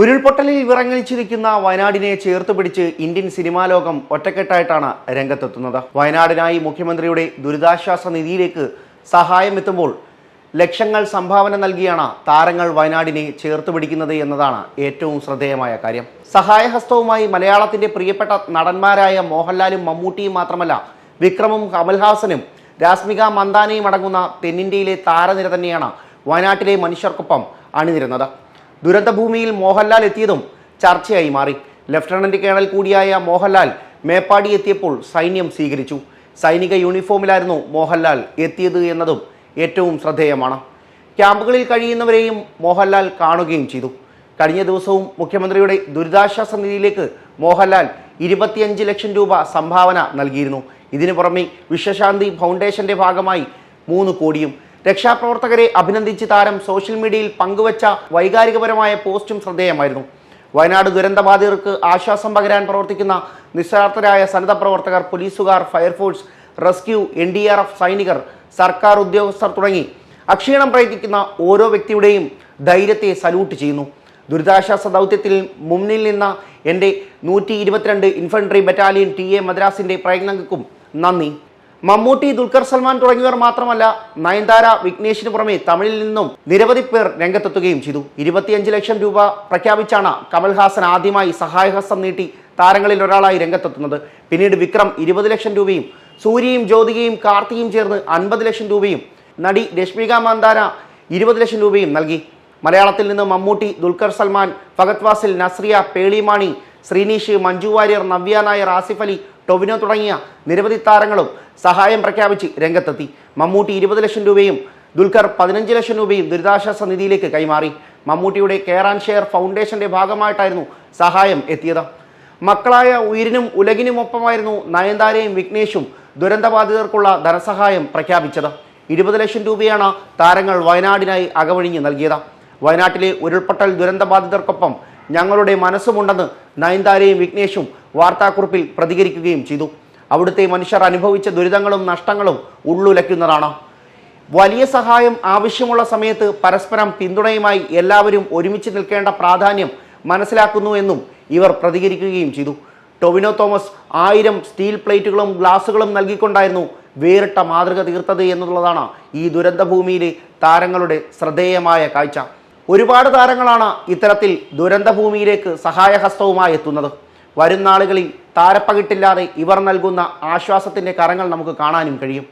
ഉരുൾപൊട്ടലിൽ വിറങ്ങലിച്ചിരിക്കുന്ന വയനാടിനെ ചേർത്ത് പിടിച്ച് ഇന്ത്യൻ സിനിമാ ലോകം ഒറ്റക്കെട്ടായിട്ടാണ് രംഗത്തെത്തുന്നത്. വയനാടിനായി മുഖ്യമന്ത്രിയുടെ ദുരിതാശ്വാസ നിധിയിലേക്ക് സഹായം എത്തുമ്പോൾ ലക്ഷങ്ങൾ സംഭാവന നൽകിയാണ് താരങ്ങൾ വയനാടിനെ ചേർത്ത് പിടിക്കുന്നത് എന്നതാണ് ഏറ്റവും ശ്രദ്ധേയമായ കാര്യം. സഹായഹസ്തവുമായി മലയാളത്തിന്റെ പ്രിയപ്പെട്ട നടന്മാരായ മോഹൻലാലും മമ്മൂട്ടിയും മാത്രമല്ല വിക്രമും കമൽഹാസനും രാസ്മിക മന്ദാനയും അടങ്ങുന്ന തെന്നിന്ത്യയിലെ താരനിര തന്നെയാണ് വയനാട്ടിലെ മനുഷ്യർക്കൊപ്പം അണിനിരുന്നത്. ദുരന്തഭൂമിയിൽ മോഹൻലാൽ എത്തിയതും ചർച്ചയായി മാറി. ലഫ്റ്റനന്റ് കേണൽ കൂടിയായ മോഹൻലാൽ മേപ്പാടി എത്തിയപ്പോൾ സൈന്യം സ്വീകരിച്ചു. സൈനിക യൂണിഫോമിലായിരുന്നു മോഹൻലാൽ എത്തിയത് എന്നതും ഏറ്റവും ശ്രദ്ധേയമാണ്. ക്യാമ്പുകളിൽ കഴിയുന്നവരെയും മോഹൻലാൽ കാണുകയും ചെയ്തു. കഴിഞ്ഞ ദിവസവും മുഖ്യമന്ത്രിയുടെ ദുരിതാശ്വാസ നിധിയിലേക്ക് മോഹൻലാൽ ഇരുപത്തിയഞ്ച് ലക്ഷം രൂപ സംഭാവന നൽകിയിരുന്നു. ഇതിനു പുറമെ വിശ്വശാന്തി ഫൗണ്ടേഷന്റെ ഭാഗമായി മൂന്ന് കോടിയും രക്ഷാപ്രവർത്തകരെ അഭിനന്ദിച്ച് താരം സോഷ്യൽ മീഡിയയിൽ പങ്കുവച്ച വൈകാരികപരമായ പോസ്റ്റും ശ്രദ്ധേയമായിരുന്നു. വയനാട് ദുരന്തബാധിതർക്ക് ആശ്വാസം പകരാൻ പ്രവർത്തിക്കുന്ന നിസ്വാർത്ഥരായ സന്നദ്ധ പ്രവർത്തകർ പോലീസുകാർ fire force rescue N D R F സൈനികർ സർക്കാർ ഉദ്യോഗസ്ഥർ തുടങ്ങി അക്ഷീണം പ്രയത്നിക്കുന്ന ഓരോ വ്യക്തിയുടെയും ധൈര്യത്തെ സല്യൂട്ട് ചെയ്യുന്നു. ദുരിതാശ്വാസ ദൗത്യത്തിൽ മുന്നിൽ നിന്ന എന്റെ നൂറ്റി ഇരുപത്തിരണ്ട് ഇൻഫൻട്രി ബറ്റാലിയൻ ടി എ മദ്രാസിന്റെ പ്രയത്നങ്ങൾക്കും നന്ദി. മമ്മൂട്ടി ദുൽഖർ സൽമാൻ തുടങ്ങിയവർ മാത്രമല്ല നയൻതാര വിഘ്നേഷിന് പുറമെ തമിഴിൽ നിന്നും നിരവധി പേർ രംഗത്തെത്തുകയും ചെയ്തു. ഇരുപത്തിയഞ്ച് ലക്ഷം രൂപ പ്രഖ്യാപിച്ചാണ് കമൽഹാസൻ ആദ്യമായി സഹായഹസ്തം നീട്ടി താരങ്ങളിൽ ഒരാളായി രംഗത്തെത്തുന്നത്. പിന്നീട് വിക്രം ഇരുപത് ലക്ഷം രൂപയും സൂര്യയും ജ്യോതികയും കാർത്തിയും ചേർന്ന് അൻപത് ലക്ഷം രൂപയും നടി രശ്മിക മാന്താര ഇരുപത് ലക്ഷം രൂപയും നൽകി. മലയാളത്തിൽ നിന്ന് മമ്മൂട്ടി ദുൽഖർ സൽമാൻ ഫഗത് വാസിൽ നസ്രിയ പേളിമാണി ശ്രീനീഷ് മഞ്ജു വാര്യർ നവ്യ നായർ ആസിഫ് അലി ടൊവിനോ തുടങ്ങിയ നിരവധി താരങ്ങളും സഹായം പ്രഖ്യാപിച്ച് രംഗത്തെത്തി. മമ്മൂട്ടി ഇരുപത് ലക്ഷം രൂപയും ദുൽഖർ പതിനഞ്ച് ലക്ഷം രൂപയും ദുരിതാശ്വാസ നിധിയിലേക്ക് കൈമാറി. മമ്മൂട്ടിയുടെ കെയർ ആൻഡ് ഷെയർ ഫൗണ്ടേഷന്റെ ഭാഗമായിട്ടായിരുന്നു സഹായം എത്തിയത്. മക്കളായ ഉയിരിനും ഉലകിനുമൊപ്പമായിരുന്നു നയൻതാരയും വിഘ്നേഷും ദുരന്തബാധിതർക്കുള്ള ധനസഹായം പ്രഖ്യാപിച്ചത്. ഇരുപത് ലക്ഷം രൂപയാണ് താരങ്ങൾ വയനാടിനായി അകവഴിഞ്ഞ് നൽകിയത്. വയനാട്ടിലെ ഉരുൾപൊട്ടൽ ദുരന്തബാധിതർക്കൊപ്പം ഞങ്ങളുടെ മനസ്സുമുണ്ടെന്ന് നയൻതാരയും വിഘ്നേഷും വാർത്താക്കുറിപ്പിൽ പ്രതികരിക്കുകയും ചെയ്തു. അവിടുത്തെ മനുഷ്യർ അനുഭവിച്ച ദുരിതങ്ങളും നഷ്ടങ്ങളും ഉള്ളുലയ്ക്കുന്നതാണ്. വലിയ സഹായം ആവശ്യമുള്ള സമയത്ത് പരസ്പരം പിന്തുണയുമായി എല്ലാവരും ഒരുമിച്ച് നിൽക്കേണ്ട പ്രാധാന്യം മനസ്സിലാക്കുന്നു എന്നും ഇവർ പ്രതികരിക്കുകയും ചെയ്തു. ടൊവിനോ തോമസ് ആയിരം സ്റ്റീൽ പ്ലേറ്റുകളും ഗ്ലാസുകളും നൽകിക്കൊണ്ടായിരുന്നു വേറിട്ട മാതൃക തീർത്തത് എന്നുള്ളതാണ് ഈ ദുരന്തഭൂമിയിലെ താരങ്ങളുടെ ശ്രദ്ധേയമായ കാഴ്ച. ഒരുപാട് താരങ്ങളാണ് ഇത്തരത്തിൽ ദുരന്തഭൂമിയിലേക്ക് സഹായഹസ്തവുമായി എത്തുന്നത്. വരും നാളുകളിൽ താരപ്പകിട്ടില്ലാതെ ഇവർ നൽകുന്ന ആശ്വാസത്തിന്റെ കരങ്ങൾ നമുക്ക് കാണാനും കഴിയും.